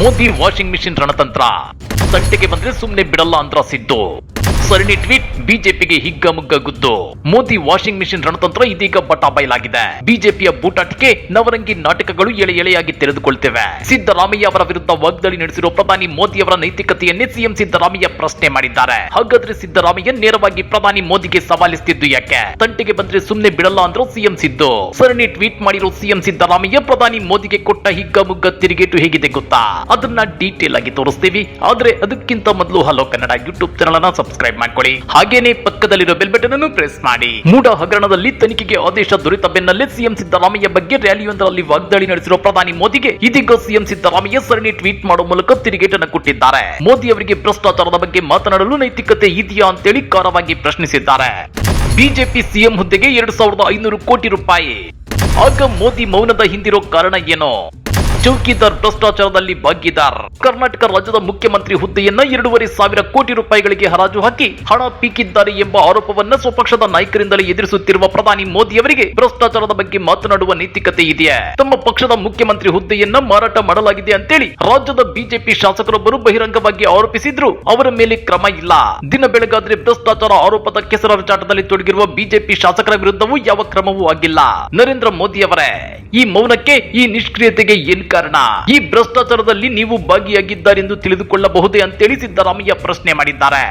Modi washing machine ರಣತಂತ್ರ. ತಂಟೆಗೆ ಬಂದ್ರೆ ಸುಮ್ನೆ ಬಿಡಲ್ಲ ಅಂತ ಸಿದ್ದು. ಸರಣಿ ಟ್ವೀಟ್, ಬಿಜೆಪಿಗೆ ಹಿಗ್ಗಮುಗ್ಗ ಗುದ್ದು. ಮೋದಿ ವಾಷಿಂಗ್ ಮಿಷಿನ್ ರಣತಂತ್ರ ಇದೀಗ ಬಟಾ ಬಯಲಾಗಿದೆ. ಬಿಜೆಪಿಯ ಬೂಟಾಟಿಕೆ, ನವರಂಗಿ ನಾಟಕಗಳು ಎಳೆ ಎಳೆಯಾಗಿ ತೆರೆದುಕೊಳ್ತಿವೆ. ಸಿದ್ದರಾಮಯ್ಯ ಅವರ ವಿರುದ್ಧ ವಾಗ್ದಾಳಿ ನಡೆಸಿರುವ ಪ್ರಧಾನಿ ಮೋದಿ ಅವರ ನೈತಿಕತೆಯನ್ನೇ ಸಿಎಂ ಸಿದ್ದರಾಮಯ್ಯ ಪ್ರಶ್ನೆ ಮಾಡಿದ್ದಾರೆ. ಹಾಗಾದ್ರೆ ಸಿದ್ದರಾಮಯ್ಯ ನೇರವಾಗಿ ಪ್ರಧಾನಿ ಮೋದಿಗೆ ಸವಾಲಿಸ್ತಿದ್ದು ಯಾಕೆ? ತಂಟೆಗೆ ಬಂದ್ರೆ ಸುಮ್ನೆ ಬಿಡಲ್ಲ ಅಂದ್ರು ಸಿಎಂ ಸಿದ್ದು. ಸರಣಿ ಟ್ವೀಟ್ ಮಾಡಿರೋ ಸಿಎಂ ಸಿದ್ದರಾಮಯ್ಯ ಪ್ರಧಾನಿ ಮೋದಿಗೆ ಕೊಟ್ಟ ಹಿಗ್ಗಮುಗ್ಗ ತಿರುಗೇಟು ಹೇಗಿದೆ ಗೊತ್ತಾ? ಅದನ್ನ ಡೀಟೇಲ್ ಆಗಿ ತೋರಿಸ್ತೀವಿ. ಆದ್ರೆ ಅದಕ್ಕಿಂತ ಮೊದಲು ಹಲೋ ಕನ್ನಡ ಯೂಟ್ಯೂಬ್ ಚಾನಲ್ ಅನ್ನ ಸಬ್ಸ್ಕ್ರೈಬ್ ಮಾಡ್ಕೊಳ್ಳಿ. ಹಾಗೇನೆ ಪಕ್ಕದಲ್ಲಿರೋ ಬೆಲ್ ಬಟನ್ ಅನ್ನು ಪ್ರೆಸ್ ಮಾಡಿ. ಮೂಡ ಹಗರಣದಲ್ಲಿ ತನಿಖೆಗೆ ಆದೇಶ ದೊರೆತ ಬೆನ್ನಲ್ಲೇ ಸಿಎಂ ಸಿದ್ದರಾಮಯ್ಯ ಬಗ್ಗೆ ರ್ಯಾಲಿಯೊಂದರಲ್ಲಿ ವಾಗ್ದಾಳಿ ನಡೆಸಿರುವ ಪ್ರಧಾನಿ ಮೋದಿಗೆ ಇದೀಗ ಸಿಎಂ ಸಿದ್ದರಾಮಯ್ಯ ಸರಣಿ ಟ್ವೀಟ್ ಮಾಡುವ ಮೂಲಕ ತಿರುಗೇಟನ್ನು ಕೊಟ್ಟಿದ್ದಾರೆ. ಮೋದಿ ಅವರಿಗೆ ಭ್ರಷ್ಟಾಚಾರದ ಬಗ್ಗೆ ಮಾತನಾಡಲು ನೈತಿಕತೆ ಇದೆಯಾ ಅಂತೇಳಿ ಖಾರವಾಗಿ ಪ್ರಶ್ನಿಸಿದ್ದಾರೆ. ಬಿಜೆಪಿ ಸಿಎಂ ಹುದ್ದೆಗೆ ಎರಡು ಸಾವಿರದ ಐನೂರು ಕೋಟಿ ರೂಪಾಯಿ. ಆಗ ಮೋದಿ ಮೌನದ ಹಿಂದಿರೋ ಕಾರಣ ಏನು? ಚೌಕಿದಾರ್ ಭ್ರಷ್ಟಾಚಾರದಲ್ಲಿ ಭಾಗಿದಾರ್. ಕರ್ನಾಟಕ ರಾಜ್ಯದ ಮುಖ್ಯಮಂತ್ರಿ ಹುದ್ದೆಯನ್ನ ಎರಡೂವರೆ ಸಾವಿರ ಕೋಟಿ ರೂಪಾಯಿಗಳಿಗೆ ಹರಾಜು ಹಾಕಿ ಹಣ ಪೀಕಿದ್ದಾರೆ ಎಂಬ ಆರೋಪವನ್ನ ಸ್ವಪಕ್ಷದ ನಾಯಕರಿಂದಲೇ ಎದುರಿಸುತ್ತಿರುವ ಪ್ರಧಾನಿ ಮೋದಿ ಅವರಿಗೆ ಭ್ರಷ್ಟಾಚಾರದ ಬಗ್ಗೆ ಮಾತನಾಡುವ ನೈತಿಕತೆ ಇದೆಯೇ? ತಮ್ಮ ಪಕ್ಷದ ಮುಖ್ಯಮಂತ್ರಿ ಹುದ್ದೆಯನ್ನ ಮಾರಾಟ ಮಾಡಲಾಗಿದೆ ಅಂತೇಳಿ ರಾಜ್ಯದ ಬಿಜೆಪಿ ಶಾಸಕರೊಬ್ಬರು ಬಹಿರಂಗವಾಗಿ ಆರೋಪಿಸಿದ್ರು. ಅವರ ಮೇಲೆ ಕ್ರಮ ಇಲ್ಲ. ದಿನ ಬೆಳಗಾದ್ರೆ ಭ್ರಷ್ಟಾಚಾರ ಆರೋಪದ ಕೆಸರಾಚಾಟದಲ್ಲಿ ತೊಡಗಿರುವ ಬಿಜೆಪಿ ಶಾಸಕರ ವಿರುದ್ಧವೂ ಯಾವ ಕ್ರಮವೂ ಆಗಿಲ್ಲ. ನರೇಂದ್ರ ಮೋದಿ ಅವರೇ, ಈ ಮೌನಕ್ಕೆ ಈ ನಿಷ್ಕ್ರಿಯತೆಗೆ ಏನ್ ಕಾರಣ ಈ ಭ್ರಷ್ಟಾಚಾರದಲ್ಲಿ ನೀವು ಭಾಗಿಯಾಗಿದ್ದಾರೆಂದು ತಿಳಿದುಕೊಳ್ಳಬಹುದೇ ಅಂತೇಳಿ ಸಿದ್ದರಾಮಯ್ಯ ಪ್ರಶ್ನೆ ಮಾಡಿದ್ದಾರೆ.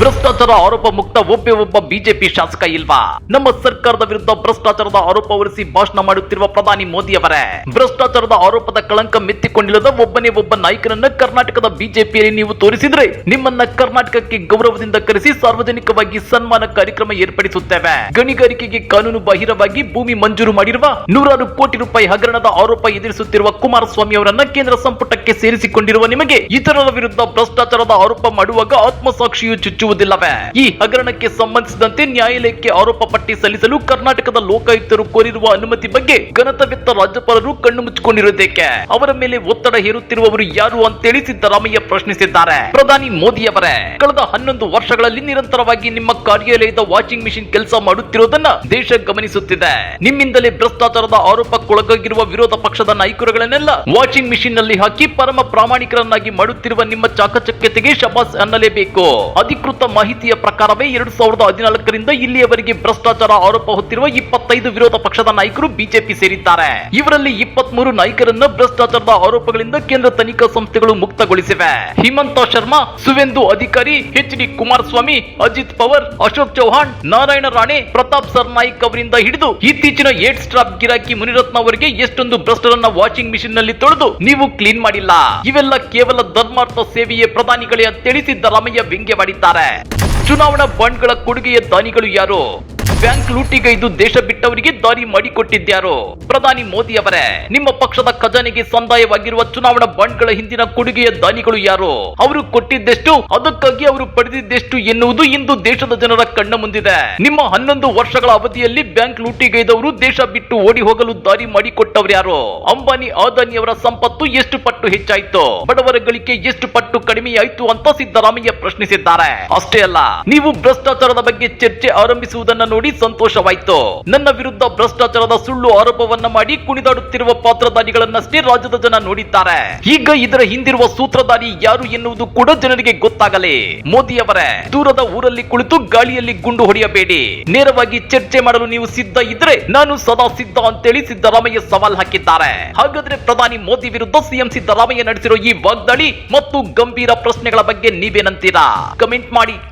ಭ್ರಷ್ಟಾಚಾರ ಆರೋಪ ಮುಕ್ತ ಒಬ್ಬ ಒಬ್ಬ ಬಿಜೆಪಿ ಶಾಸಕ ಇಲ್ವಾ? ನಮ್ಮ ಸರ್ಕಾರದ ವಿರುದ್ಧ ಭ್ರಷ್ಟಾಚಾರದ ಆರೋಪ ಹೊರಿಸಿ ಭಾಷಣ ಮಾಡುತ್ತಿರುವ ಪ್ರಧಾನಿ ಮೋದಿ ಅವರೇ. ಭ್ರಷ್ಟಾಚಾರದ ಆರೋಪದ ಕಳಂಕ ಮೆತ್ತಿಕೊಂಡಿಲ್ಲದ ಒಬ್ಬನೇ ಒಬ್ಬ ನಾಯಕನನ್ನ ಕರ್ನಾಟಕದ ಬಿಜೆಪಿಯಲ್ಲಿ ನೀವು ತೋರಿಸಿದ್ರೆ ನಿಮ್ಮನ್ನ ಕರ್ನಾಟಕಕ್ಕೆ ಗೌರವದಿಂದ ಕರೆಸಿ ಸಾರ್ವಜನಿಕವಾಗಿ ಸನ್ಮಾನ ಕಾರ್ಯಕ್ರಮ ಏರ್ಪಡಿಸುತ್ತೇವೆ. ಗಣಿಗಾರಿಕೆಗೆ ಕಾನೂನು ಬಾಹಿರವಾಗಿ ಭೂಮಿ ಮಂಜೂರು ಮಾಡಿರುವ ನೂರಾರು ಕೋಟಿ ರೂಪಾಯಿ ಹಗರಣದ ಆರೋಪ ಎದುರಿಸುತ್ತಿರುವ ಕುಮಾರಸ್ವಾಮಿ ಅವರನ್ನ ಕೇಂದ್ರ ಸಂಪುಟಕ್ಕೆ ಸೇರಿಸಿಕೊಂಡಿರುವ ನಿಮಗೆ ಇತರರ ವಿರುದ್ಧ ಭ್ರಷ್ಟಾಚಾರದ ಆರೋಪ ಮಾಡುವಾಗ ಆತ್ಮಸಾಕ್ಷಿಯು ಚುಚ್ಚುವುದಿಲ್ಲವೇ? ಈ ಹಗರಣಕ್ಕೆ ಸಂಬಂಧಿಸಿದಂತೆ ನ್ಯಾಯಾಲಯಕ್ಕೆ ಆರೋಪ ಪಟ್ಟಿ ಸಲ್ಲಿಸಲು ಕರ್ನಾಟಕದ ಲೋಕಾಯುಕ್ತರು ಕೋರಿರುವ ಅನುಮತಿ ಬಗ್ಗೆ ಘನತವೆತ್ತ ರಾಜ್ಯಪಾಲರು ಕಣ್ಣು ಮುಚ್ಚಿಕೊಂಡಿರುವುದೇಕೆ? ಅವರ ಮೇಲೆ ಒತ್ತಡ ಹೇರುತ್ತಿರುವವರು ಯಾರು ಅಂತೇಳಿ ಸಿದ್ದರಾಮಯ್ಯ ಪ್ರಶ್ನಿಸಿದ್ದಾರೆ. ಪ್ರಧಾನಿ ಮೋದಿ ಅವರೇ ಕಳೆದ ಹನ್ನೊಂದು ವರ್ಷಗಳಲ್ಲಿ ನಿರಂತರವಾಗಿ ನಿಮ್ಮ ಕಾರ್ಯಾಲಯದ ವಾಷಿಂಗ್ ಮಿಷಿನ್ ಕೆಲಸ ಮಾಡುತ್ತಿರುವುದನ್ನ ದೇಶ ಗಮನಿಸುತ್ತಿದೆ. ನಿಮ್ಮಿಂದಲೇ ಭ್ರಷ್ಟಾಚಾರದ ಆರೋಪಕ್ಕೊಳಗಾಗಿರುವ ವಿರೋಧ ಪಕ್ಷದ ನಾಯಕರುಗಳನ್ನೆಲ್ಲ ವಾಷಿಂಗ್ ಮಿಷಿನ್ನಲ್ಲಿ ಹಾಕಿ ಪರಮ ಪ್ರಾಮಾಣಿಕರನ್ನಾಗಿ ಮಾಡುತ್ತಿರುವ ನಿಮ್ಮ ಚಾಕಚಕ್ಯತೆಗೆ ಶಬಾಸ್ ಅನ್ನಲೇಬೇಕು. ಅಧಿಕೃತ ಮಾಹಿತಿಯ ಪ್ರಕಾರವೇ ಎರಡು ಸಾವಿರದ ಹದಿನಾಲ್ಕರಿಂದ ಇಲ್ಲಿಯವರೆಗೆ ಭ್ರಷ್ಟಾಚಾರ ಆರೋಪ ಹೊತ್ತಿರುವ ಇಪ್ಪತ್ತೈದು ವಿರೋಧ ಪಕ್ಷದ ನಾಯಕರು ಬಿಜೆಪಿ ಸೇರಿದ್ದಾರೆ. ಇವರಲ್ಲಿ ಇಪ್ಪತ್ಮೂರು ನಾಯಕರನ್ನ ಭ್ರಷ್ಟಾಚಾರದ ಆರೋಪಗಳಿಂದ ಕೇಂದ್ರ ತನಿಖಾ ಸಂಸ್ಥೆಗಳು ಮುಕ್ತಗೊಳಿಸಿವೆ. ಹಿಮಂತ ಶರ್ಮಾ, ಸುವೆಂದು ಅಧಿಕಾರಿ, ಎಚ್ ಡಿ ಕುಮಾರಸ್ವಾಮಿ, ಅಜಿತ್ ಪವರ್, ಅಶೋಕ್ ಚೌಹಾಣ್, ನಾರಾಯಣ ರಾಣೆ, ಪ್ರತಾಪ್ ಸರ್ನಾಯ್ಕ್ ಅವರಿಂದ ಹಿಡಿದು ಇತ್ತೀಚಿನ ಏಟ್ ಸ್ಟ್ರಾಪ್ ಗಿರಾಕಿ ಮುನಿರತ್ನ ಅವರಿಗೆ ಎಷ್ಟೊಂದು ಭ್ರಷ್ಟರನ್ನ ವಾಷಿಂಗ್ ಮಿಷಿನ್ ನಲ್ಲಿ ತೊಳೆದು ನೀವು ಕ್ಲೀನ್ ಮಾಡಿಲ್ಲ. ಇವೆಲ್ಲ ಕೇವಲ ಧರ್ಮಾರ್ಥ ಸೇವೆಯೇ ಪ್ರಧಾನಿಗಳೇ ತಿಳಿಸಿದ್ದ ಸಿದ್ದರಾಮಯ್ಯ ವ್ಯಂಗ್ಯವಾಡಿದ್ದಾರೆ. ಚುನಾವಣಾ ಬಾಂಡ್ಗಳ ಕೊಡುಗೆಯ ದಾನಿಗಳು ಯಾರು? ಬ್ಯಾಂಕ್ ಲೂಟಿಗೈದು ದೇಶ ಬಿಟ್ಟವರಿಗೆ ದಾರಿ ಮಾಡಿಕೊಟ್ಟಿದ್ಯಾರೋ? ಪ್ರಧಾನಿ ಮೋದಿ ಅವರೇ ನಿಮ್ಮ ಪಕ್ಷದ ಖಜಾನೆಗೆ ಸಂದಾಯವಾಗಿರುವ ಚುನಾವಣಾ ಬಾಂಡ್ಗಳ ಹಿಂದಿನ ಕೊಡುಗೆಯ ದಾನಿಗಳು ಯಾರು? ಅವರು ಕೊಟ್ಟಿದ್ದೆಷ್ಟು, ಅದಕ್ಕಾಗಿ ಅವರು ಪಡೆದಿದ್ದೆಷ್ಟು ಎನ್ನುವುದು ಇಂದು ದೇಶದ ಜನರ ಕಣ್ಣ ಮುಂದಿದೆ ನಿಮ್ಮ ಹನ್ನೊಂದು ವರ್ಷಗಳ ಅವಧಿಯಲ್ಲಿ ಬ್ಯಾಂಕ್ ಲೂಟಿಗೈದವರು ದೇಶ ಬಿಟ್ಟು ಓಡಿ ಹೋಗಲು ದಾರಿ ಮಾಡಿಕೊಟ್ಟವ್ರು ಯಾರು? ಅಂಬಾನಿ ಅದಾನಿಯವರ ಸಂಪತ್ತು ಎಷ್ಟು ಪಟ್ಟು ಹೆಚ್ಚಾಯ್ತು? ಬಡವರ ಗಳಿಕೆ ಎಷ್ಟು ಪಟ್ಟು ಕಡಿಮೆಯಾಯ್ತು ಅಂತ ಸಿದ್ದರಾಮಯ್ಯ ಪ್ರಶ್ನಿಸಿದ್ದಾರೆ. ಅಷ್ಟೇ ಅಲ್ಲ, ನೀವು ಭ್ರಷ್ಟಾಚಾರದ ಬಗ್ಗೆ ಚರ್ಚೆ ಆರಂಭಿಸುವುದನ್ನ ನೋಡಿ ಸಂತೋಷವಾಯ್ತು. ನನ್ನ ವಿರುದ್ಧ ಭ್ರಷ್ಟಾಚಾರದ ಸುಳ್ಳು ಆರೋಪವನ್ನ ಮಾಡಿ ಕುಣಿದಾಡುತ್ತಿರುವ ಪಾತ್ರಧಾರಿಗಳನ್ನಷ್ಟೇ ರಾಜ್ಯದ ಜನ ನೋಡಿದ್ದಾರೆ. ಈಗ ಇದರ ಹಿಂದಿರುವ ಸೂತ್ರಧಾರಿ ಯಾರು ಎನ್ನುವುದು ಕೂಡ ಜನರಿಗೆ ಗೊತ್ತಾಗಲಿ. ಮೋದಿ ಅವರೇ ದೂರದ ಊರಲ್ಲಿ ಕುಳಿತು ಗಾಳಿಯಲ್ಲಿ ಗುಂಡು ಹೊಡೆಯಬೇಡಿ. ನೇರವಾಗಿ ಚರ್ಚೆ ಮಾಡಲು ನೀವು ಸಿದ್ಧ ಇದ್ರೆ ನಾನು ಸದಾ ಸಿದ್ಧ ಅಂತೇಳಿ ಸಿದ್ದರಾಮಯ್ಯ ಸವಾಲ್ ಹಾಕಿದ್ದಾರೆ. ಹಾಗಾದ್ರೆ ಪ್ರಧಾನಿ ಮೋದಿ ವಿರುದ್ಧ ಸಿಎಂ ಸಿದ್ದರಾಮಯ್ಯ ನಡೆಸಿರೋ ಈ ವಾಗ್ದಾಳಿ ಮತ್ತು ಗಂಭೀರ ಪ್ರಶ್ನೆಗಳ ಬಗ್ಗೆ ನೀವೇನಂತೀರಾ? ಕಮೆಂಟ್ ಮಾಡಿ.